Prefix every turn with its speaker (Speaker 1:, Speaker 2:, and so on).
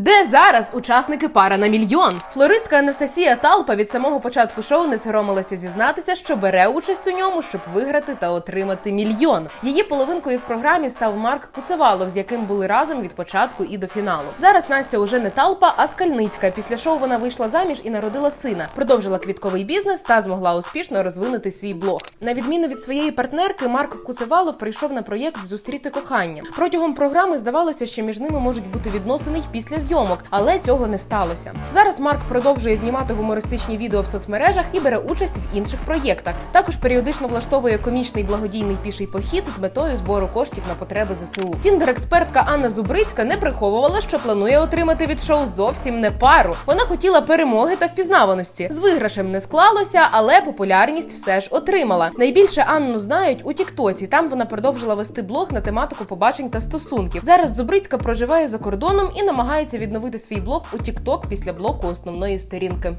Speaker 1: Де зараз учасники пара на мільйон? Флористка Анастасія Талпа від самого початку шоу не соромилася зізнатися, що бере участь у ньому, щоб виграти та отримати мільйон. Її половинкою в програмі став Марк Куцевалов, з яким були разом від початку і до фіналу. Зараз Настя уже не Талпа, а Скальницька. Після шоу вона вийшла заміж і народила сина, продовжила квітковий бізнес та змогла успішно розвинути свій блог. На відміну від своєї партнерки, Марк Куцевалов прийшов на проєкт Зустріти кохання. Протягом програми здавалося, що між ними можуть бути відносини й після зйомок, але цього не сталося. Зараз Марк продовжує знімати гумористичні відео в соцмережах і бере участь в інших проєктах. Також періодично влаштовує комічний благодійний піший похід з метою збору коштів на потреби ЗСУ. Тіндер-експертка Анна Зубрицька не приховувала, що планує отримати від шоу зовсім не пару. Вона хотіла перемоги та впізнаваності. З виграшем не склалося, але популярність все ж отримала. Найбільше Анну знають у Тіктоці. Там вона продовжила вести блог на тематику побачень та стосунків. Зараз Зубрицька проживає за кордоном і намагається відновити свій блог у Тікток після блоку основної сторінки.